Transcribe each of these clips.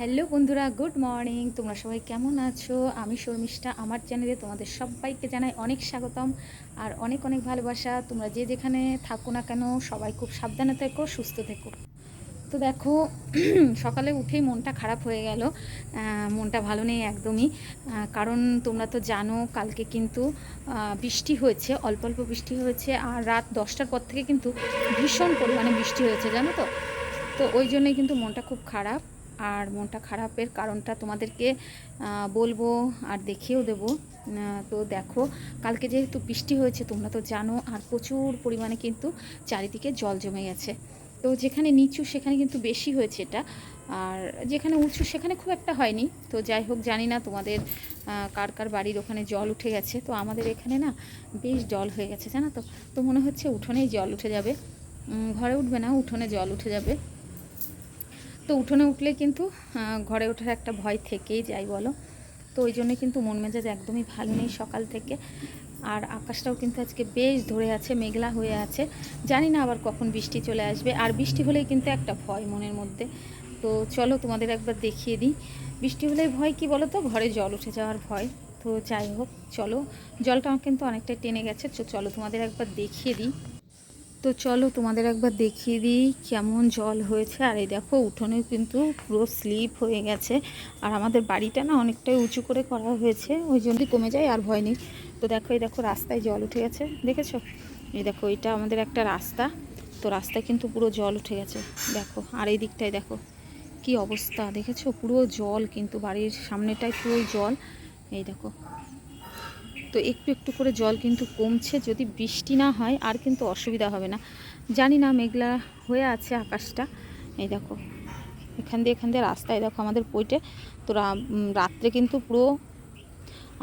Hello বন্ধুরা, good morning. তোমরা সবাই কেমন আছো? আমি শর্মিষ্ঠা, আমার চ্যানেলে তোমাদের সবাইকে জানাই অনেক স্বাগতম আর অনেক অনেক ভালোবাসা। তোমরা যে যেখানে থাকো না কেন, সবাই খুব সাবধানে থেকো, সুস্থ থেকো। তো দেখো, সকালে উঠেই মনটা খারাপ হয়ে গেল। মনটা ভালো নেই একদমই। কারণ তোমরা তো জানো, কালকে কিন্তু বৃষ্টি হয়েছে, অল্প অল্প বৃষ্টি হয়েছে আর রাত দশটার পর থেকে কিন্তু ভীষণ পরিমাণে বৃষ্টি হয়েছে, জানো তো? তো ওই জন্যই কিন্তু মনটা খুব খারাপ। আর মনটা খারাপের কারণটা তোমাদেরকে বলব আর দেখিয়েও দেবো। তো দেখো, কালকে যেহেতু বৃষ্টি হয়েছে, তোমরা তো জানো, আর প্রচুর পরিমাণে কিন্তু চারিদিকে জল জমে গেছে। তো যেখানে নিচু, সেখানে কিন্তু বেশি হয়েছে এটা। আর যেখানে উঁচু, সেখানে খুব একটা হয়নি। তো যাই হোক, জানি না তোমাদের কার কার বাড়ির ওখানে জল উঠে গেছে। তো আমাদের এখানে না বেশ জল হয়ে গেছে, জানো তো? তো মনে হচ্ছে উঠোনেই জল উঠে যাবে। ঘরে উঠবে না, উঠোনে জল উঠে যাবে। তো উঠোনে উঠলে কিন্তু ঘরে ওঠার একটা ভয় থেকেই যাই বলো। তো ওই জন্য কিন্তু মন মেজাজ একদমই ভালো নেই সকাল থেকে। আর আকাশটাও কিন্তু আজকে বেশ ধরে আছে, মেঘলা হয়ে আছে। জানি না আবার কখন বৃষ্টি চলে আসবে। আর বৃষ্টি হলেই কিন্তু একটা ভয় মনের মধ্যে। তো চলো তোমাদের একবার দেখিয়ে দিই। বৃষ্টি হলে ভয় কি বলো তো? ঘরে জল উঠে যাওয়ার ভয়। তো যাই হোক, চলো। জলটা আমার কিন্তু অনেকটাই টেনে গেছে। চলো তোমাদের একবার দেখিয়ে দিই। তো চলো তোমাদের একবার দেখিয়ে দিই কেমন জল হয়েছে। আর এই দেখো উঠোনে কিন্তু পুরো স্লিপ হয়ে গেছে। আর আমাদের বাড়িটা না অনেকটাই উঁচু করে করা হয়েছে, ওই জন্যই কমে যায় আর ভয় নেই। তো দেখো, এই দেখো রাস্তায় জল উঠে গেছে, দেখেছ? এই দেখো, এটা আমাদের একটা রাস্তা। তো রাস্তায় কিন্তু পুরো জল উঠে গেছে, দেখো। আর এই দিকটায় দেখো, কি অবস্থা, দেখেছ? পুরো জল কিন্তু, বাড়ির সামনেটায় পুরো জল। এই দেখো তো একটু একটু করে জল কিন্তু কমছে। যদি বৃষ্টি না হয়, আর কিন্তু অসুবিধা হবে না। জানি না মেঘলা হয়ে আছে আকাশটা। এই দেখো, এখান দিয়ে এখান দিয়ে রাস্তায় দেখো আমাদের পইটে। তো রাত্রে কিন্তু পুরো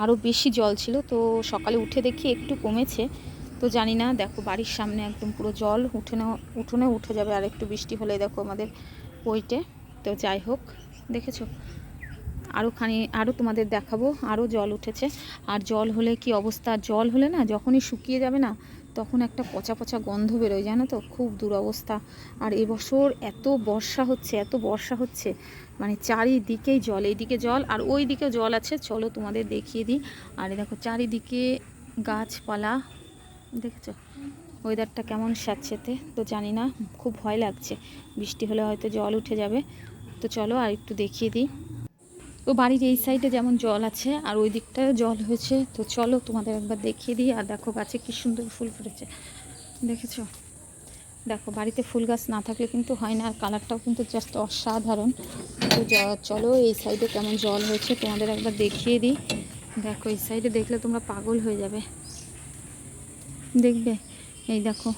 আরও বেশি জল ছিল। তো সকালে উঠে দেখি একটু কমেছে। তো জানি না, দেখো বাড়ির সামনে একদম পুরো জল উঠোনে উঠোনে উঠে যাবে। আর একটু বৃষ্টি হলে দেখো আমাদের পইটে। তো যাই হোক, দেখেছ? আরও খানি আরও তোমাদের দেখাবো আরও জল উঠেছে। আর জল হলে কি অবস্থা? জল হলে না যখনই শুকিয়ে যাবে না, তখন একটা পচা পচা গন্ধ বেরোয়, জানো তো? খুব দুরবস্থা। আর এবছর এত বর্ষা হচ্ছে, এত বর্ষা হচ্ছে মানে চারিদিকেই জল, এইদিকে জল আর ওই দিকে জল আছে। চলো তোমাদের দেখিয়ে দিই। আর দেখো, চারিদিকে গাছপালা, দেখেছ? ওয়েদারটা কেমন স্যাঁতসেতে, তো জানি না, খুব ভয় লাগছে। বৃষ্টি হলে হয়তো জল উঠে যাবে। তো চলো আর একটু দেখিয়ে দিই। তো বাড়ির এই সাইডে যেমন জল আছে, আর ওই দিকটায় জল হয়েছে। তো চলো তোমাদের একবার দেখিয়ে দিই, আর দেখো গাছে কি সুন্দর ফুল ফুটেছে। দেখেছ? দেখো, বাড়িতে ফুল গাছ না থাকলে কিন্তু হয় না, আর কালারটাও কিন্তু জাস্ট অসাধারণ। তো চলো এই সাইডে কেমন জল হয়েছে তোমাদের একবার দেখিয়ে দিই। দেখো, এই সাইডে দেখলে তোমরা পাগল হয়ে যাবে। দেখবে? এই দেখো।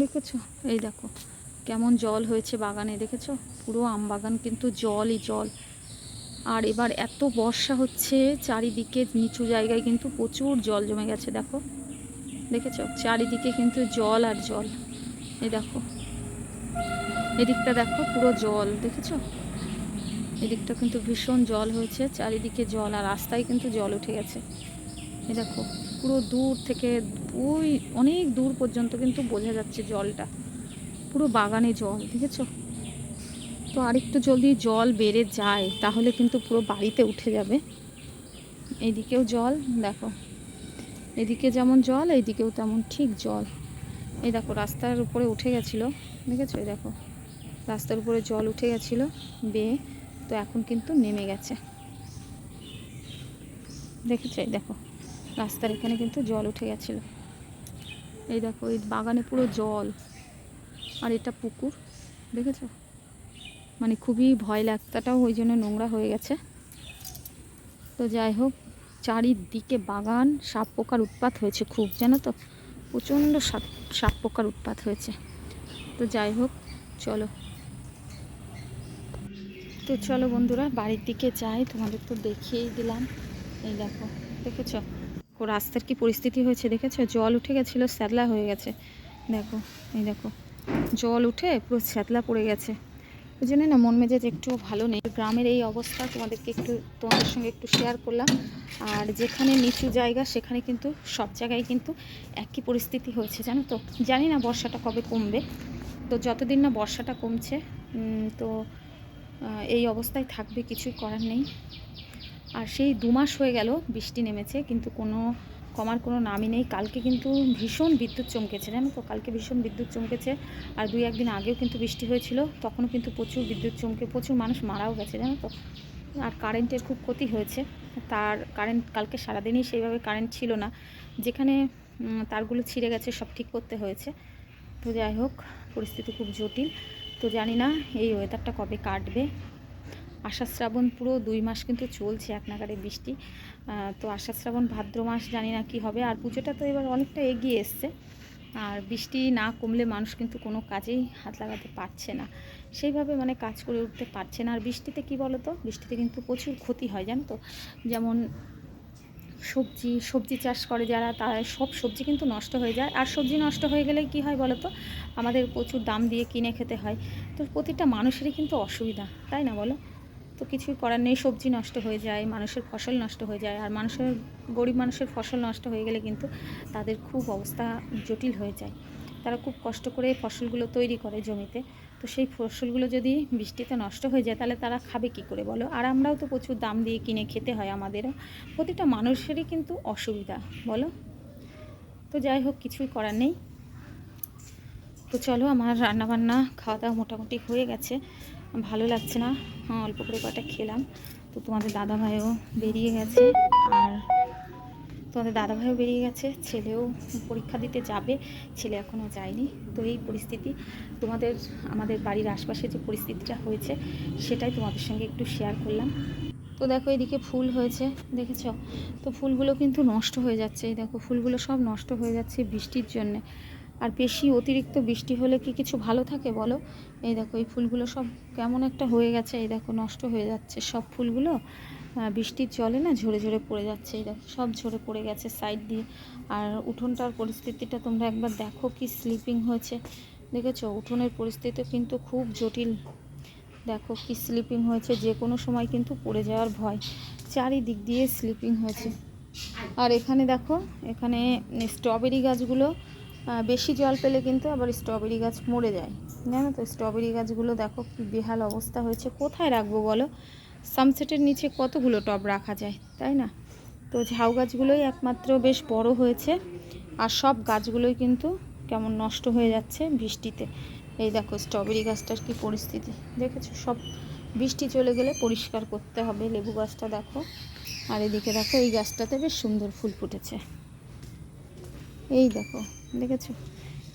দেখেছ? এই দেখো, কেমন জল হয়েছে বাগানে। দেখেছ? পুরো আম বাগান কিন্তু জলই জল। আর এবার এত বর্ষা হচ্ছে, চারিদিকে নিচু জায়গায় কিন্তু প্রচুর জল জমে গেছে, দেখো। দেখেছ? চারিদিকে কিন্তু জল আর জল। এই দেখো। এদিকটা দেখো, পুরো জল, দেখেছ? এদিকটা কিন্তু ভীষণ জল হয়েছে, চারিদিকে জল আর রাস্তায় কিন্তু জল উঠে গেছে। এই দেখো, পুরো দূর থেকে ওই অনেক দূর পর্যন্ত কিন্তু বোঝা যাচ্ছে জলটা। পুরো বাগানে জল, দেখেছ? তো আরেকটু জলদি জল বেড়ে যায়, তাহলে কিন্তু পুরো বাড়িতে উঠে যাবে। এইদিকেও জল, দেখো। এদিকে যেমন জল, এইদিকেও তেমন ঠিক জল। এই দেখো, রাস্তার উপরে উঠে গেছিল, দেখেছ? এই দেখো, রাস্তার উপরে জল উঠে গেছিল, বেয়ে তো এখন কিন্তু নেমে গেছে। দেখেছ? এই দেখো, রাস্তার এখানে কিন্তু জল উঠে গেছিল। এই দেখো, এই বাগানে পুরো জল, আর এটা পুকুর, দেখেছ? মানে খুবই ভয় লাগতাটাও ওই জন্য নোংরা হয়ে গেছে। তো যাই হোক, চারিদিকে বাগান, সাপ পোকার উৎপাত হয়েছে খুব, জানো তো? প্রচণ্ড সাপ সাপ পোকার উৎপাত হয়েছে। তো যাই হোক, চলো। তো চলো বন্ধুরা, বাড়ির দিকে যাই, তোমাদের তো দেখিয়েই দিলাম। এই দেখো, দেখেছ? ও রাস্তার কি পরিস্থিতি হয়েছে, দেখেছ? জল উঠে গেছিল স্যাতলা হয়ে গেছে। দেখো, এই দেখো, জল উঠে পুরো স্যাতলা পড়ে গেছে। ওই জন্য না মন মেজাজ একটু ভালো নেই। গ্রামের এই অবস্থা, তোমাদেরকে একটু, তোমাদের সঙ্গে একটু শেয়ার করলাম। আর যেখানে নিচু জায়গা, সেখানে কিন্তু সব জায়গায় কিন্তু একই পরিস্থিতি হয়েছে, জানো তো? জানি না বর্ষাটা কবে কমবে। তো যতদিন না বর্ষাটা কমছে তো এই অবস্থায় থাকবে, কিছুই করার নেই। আর সেই দু মাস হয়ে গেল বৃষ্টি নেমেছে, কিন্তু কোনো কমার কোনো নামই নেই। কালকে কিন্তু ভীষণ বিদ্যুৎ চমকেছে, জানো তো? কালকে ভীষণ বিদ্যুৎ চমকেছে আর দুই একদিন আগেও কিন্তু বৃষ্টি হয়েছিল, তখনও কিন্তু প্রচুর বিদ্যুৎ চমকে, প্রচুর মানুষ মারাও গেছে, জানো তো? আর কারেন্টের খুব ক্ষতি হয়েছে। তার কারেন্ট কালকে সারাদিনই সেইভাবে কারেন্ট ছিল না। যেখানে তারগুলো ছিঁড়ে গেছে, সব ঠিক করতে হয়েছে। তো যাই হোক, পরিস্থিতি খুব জটিল। তো জানি না এই ওয়েদারটা কবে কাটবে। আষাঢ় শ্রাবণ পুরো দুই মাস কিন্তু চলছে এক বৃষ্টি। তো আষাঢ় শ্রাবণ ভাদ্র মাস জানি না কি হবে। আর পুজোটা তো এবার অনেকটা এগিয়ে এসছে। আর বৃষ্টি না কমলে মানুষ কিন্তু কোনো কাজেই হাত লাগাতে পারছে না। সেইভাবে মানে কাজ করে উঠতে পারছে না। আর বৃষ্টিতে কি বলো তো বৃষ্টিতে কিন্তু প্রচুর ক্ষতি হয়, জানো তো? যেমন সবজি সবজি চাষ করে যারা, তারা সব সবজি কিন্তু নষ্ট হয়ে যায়। আর সবজি নষ্ট হয়ে গেলে কি হয় বলো তো আমাদের প্রচুর দাম দিয়ে কিনে খেতে হয়। তো প্রতিটা মানুষেরই কিন্তু অসুবিধা, তাই না বলো? তো কিছুই করার নেই, সবজি নষ্ট হয়ে যায়, মানুষের ফসল নষ্ট হয়ে যায়, আর মানুষের, গরিব মানুষের ফসল নষ্ট হয়ে গেলে কিন্তু তাদের খুব অবস্থা জটিল হয়ে যায়। তারা খুব কষ্ট করে ফসলগুলো তৈরি করে জমিতে। তো সেই ফসলগুলো যদি বৃষ্টিতে নষ্ট হয়ে যায়, তাহলে তারা খাবে কি করে বলো? আর আমরাও তো প্রচুর দাম দিয়ে কিনে খেতে হয় আমাদেরও প্রতিটা মানুষেরই কিন্তু অসুবিধা, বলো? তো যাই হোক, কিছুই করার নেই। তো চলো, আমার রান্নাবান্না খাওয়া দাওয়া মোটামুটি হয়ে গেছে। ভালো লাগছে না। হ্যাঁ অল্প করে কটা খেলাম। তো তোমাদের দাদা ভাইও বেরিয়ে গেছে। আর তোমাদের দাদা ভাইও বেরিয়ে গেছে। ছেলেও পরীক্ষা দিতে যাবে। ছেলে এখনও যায়নি। তো এই পরিস্থিতি তোমাদের, আমাদের বাড়ির আশপাশে যে পরিস্থিতিটা হয়েছে, সেটাই তোমাদের সঙ্গে একটু শেয়ার করলাম। তো দেখো, এদিকে ফুল হয়েছে, দেখেছ? তো ফুলগুলো কিন্তু নষ্ট হয়ে যাচ্ছে। এই দেখো, ফুলগুলো সব নষ্ট হয়ে যাচ্ছে বৃষ্টির জন্যে। আর বেশি অতিরিক্ত বৃষ্টি হলে কি কিছু ভালো থাকে বলো? এই দেখো, এই ফুলগুলো সব কেমন একটা হয়ে গেছে, এই দেখো, নষ্ট হয়ে যাচ্ছে সব ফুলগুলো। বৃষ্টির জলে না ঝরে ঝরে পড়ে যাচ্ছে, এই দেখো, সব ঝরে পড়ে গেছে সাইড দিয়ে। আর উঠোনটার পরিস্থিতিটা তোমরা একবার দেখো কি স্লিপিং হয়েছে। দেখেছ? উঠোনের পরিস্থিতি কিন্তু খুব জটিল। দেখো কি স্লিপিং হয়েছে, যে কোনো সময় কিন্তু পড়ে যাওয়ার ভয়। চারিদিক দিয়ে স্লিপিং হয়েছে। আর এখানে দেখো, এখানে স্ট্রবেরি গাছগুলো বেশি জল পেলে কিন্তু আবার স্ট্রবেরি গাছ মরে যায়। জানো তো, স্ট্রবেরি গাছগুলো দেখো কি বেহাল অবস্থা হয়েছে। কোথায় রাখব বলো? সানসেটের নিচে কতগুলো টব রাখা যায়, তাই না? তো ঝাউ গাছগুলোই একমাত্র বেশ বড় হয়েছে। আর সব গাছগুলোই কিন্তু কেমন নষ্ট হয়ে যাচ্ছে বৃষ্টিতে। এই দেখো, স্ট্রবেরি গাছটার কি পরিস্থিতি। দেখেছ? সব বৃষ্টি চলে গেলে পরিষ্কার করতে হবে লেবু গাছটা, দেখো। আর এদিকে দেখো, এই গাছটাতে বেশ সুন্দর ফুল ফুটেছে। এই দেখো, দেখেছ?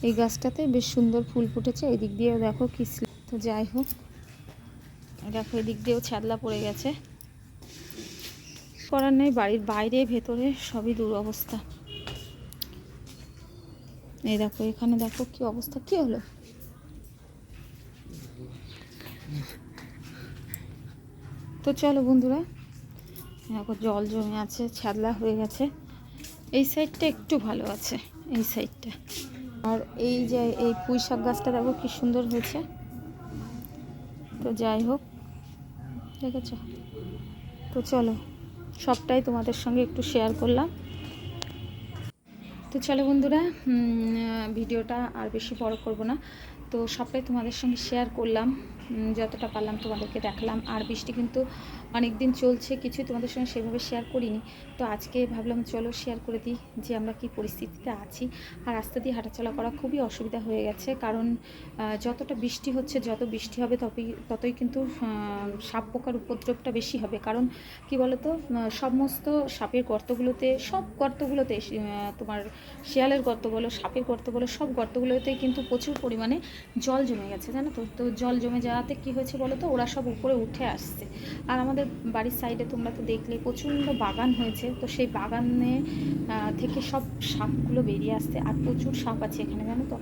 এই গাছটাতে বেশ সুন্দর ফুল ফুটেছে এই দিক দিয়েও দেখো কি স্লি- তো যাই হোক, দেখো এদিক দিয়েও ছাদলা পড়ে গেছে। করার নেই, বাড়ির বাইরে, ভেতরে সবই দুরবস্থা। এই দেখো, এখানে দেখো কি অবস্থা, কি হলো? তো চলো বন্ধুরা, দেখো জল জমে আছে ছাদলা হয়ে গেছে। এই সাইডটা একটু ভালো আছে, এই সাইডটা। আর এই যে এই পুঁই শাক গাছটা দেখো কি সুন্দর হয়েছে। তো যাই হোক, দেখেছ? তো চলো, সবটাই তোমাদের সঙ্গে একটু শেয়ার করলাম। তো চলো বন্ধুরা ভিডিওটা আর বেশি বড় করব না। তো সবটাই তোমাদের সঙ্গে শেয়ার করলাম যতটা পারলাম তোমাদেরকে দেখালাম। আর বৃষ্টি কিন্তু অনেক দিন চলছে, কিছুই তোমাদের সঙ্গে সেভাবে শেয়ার করিনি। তো আজকে ভাবলাম চলো শেয়ার করে দিই যে আমরা কি পরিস্থিতিতে আছি। আর রাস্তা দিয়ে হাঁটাচলা করা খুবই অসুবিধা হয়ে গেছে। কারণ যতটা বৃষ্টি হচ্ছে, যত বৃষ্টি হবে ততই ততই কিন্তু সাপ পোকার উপদ্রবটা বেশি হবে। কারণ, কি বলতো সমস্ত সাপের গর্তগুলোতে, সব গর্তগুলোতে তোমার শিয়ালের গর্ত বলো সাপের গর্ত বলো সব গর্তগুলোতেই কিন্তু প্রচুর পরিমাণে জল জমে গেছে, জানো তো? তো জল জমে যাওয়াতে কি হয়েছে বলো তো ওরা সব উপরে উঠে আসছে। আর আমাদের বাড়ির সাইডে তোমরা তো দেখলে প্রচণ্ড বাগান হয়েছে। তো সেই বাগানে থেকে সব সাপগুলো বেরিয়ে আসছে আর প্রচুর সাপ আছে এখানে, জানো তো?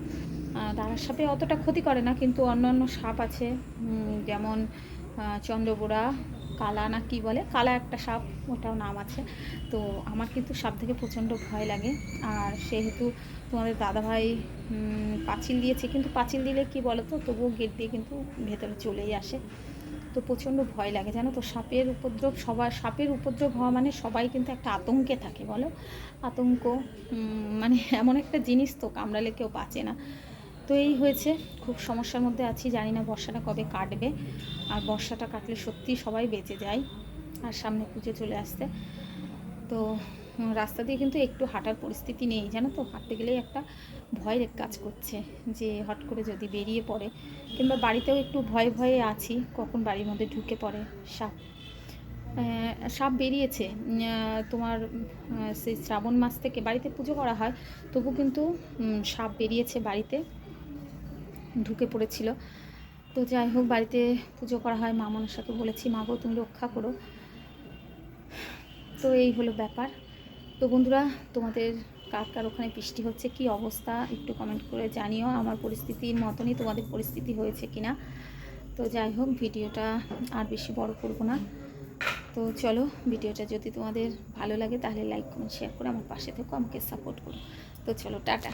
দাঁড়ার সাপে অতটা ক্ষতি করে না, কিন্তু অন্য অন্য সাপ আছে যেমন চন্দ্রবোড়া কালা না কি বলে? কালা একটা সাপ, ওটাও নাম আছে। তো আমার কিন্তু সাপ থেকে প্রচণ্ড ভয় লাগে। আর সেহেতু তোমাদের দাদাভাই পাঁচিল দিয়েছে, কিন্তু পাঁচিল দিলে কি বলো তো তবুও গেট দিয়ে কিন্তু ভেতরে চলেই আসে। তো প্রচণ্ড ভয় লাগে, জানো তো? সাপের উপদ্রব, সবার, সাপের উপদ্রব হওয়া মানে সবাই কিন্তু একটা আতঙ্কে থাকে, বলো? আতঙ্ক মানে এমন একটা জিনিস তো, কামড়ালে কেউ বাঁচে না। তো এই হয়েছে, খুব সমস্যার মধ্যে আছি, জানি না বর্ষাটা কবে কাটবে। আর বর্ষাটা কাটলে সত্যি সবাই বেঁচে যায়, আর সামনে পুজো চলে আসতে তো রাস্তা দিয়ে কিন্তু একটু হাঁটার পরিস্থিতি নেই, জানো তো? হাঁটতে গেলেই একটা ভয়ের কাজ করছে যে হট করে যদি বেরিয়ে পড়ে কিংবা বাড়িতেও একটু ভয়ে ভয়ে আছি, কখন বাড়ির মধ্যে ঢুকে পড়ে সাপ। সাপ বেরিয়েছে। তোমার সেই শ্রাবণ মাস থেকে বাড়িতে পুজো করা হয়, তবু কিন্তু সাপ বেরিয়েছে বাড়িতে, ঢুকে পড়েছিল। তো যাই হোক, বাড়িতে পুজো করা হয়, মা মনসাকে বলেছি, মা গো, তুমি রক্ষা করো। তো এই হলো ব্যাপার। তো বন্ধুরা, তোমাদের কার কার ওখানে বৃষ্টি হচ্ছে, কি অবস্থা, একটু কমেন্ট করে জানিও। আমার পরিস্থিতির মতনই তোমাদের পরিস্থিতি হয়েছে কি না তো যাই হোক, ভিডিওটা আর বেশি বড় করব না। তো চলো, ভিডিওটা যদি তোমাদের ভালো লাগে তাহলে লাইক কমেন্ট শেয়ার করে আমার পাশে থেকো, আমাকে সাপোর্ট করো। তো চলো, টাটা।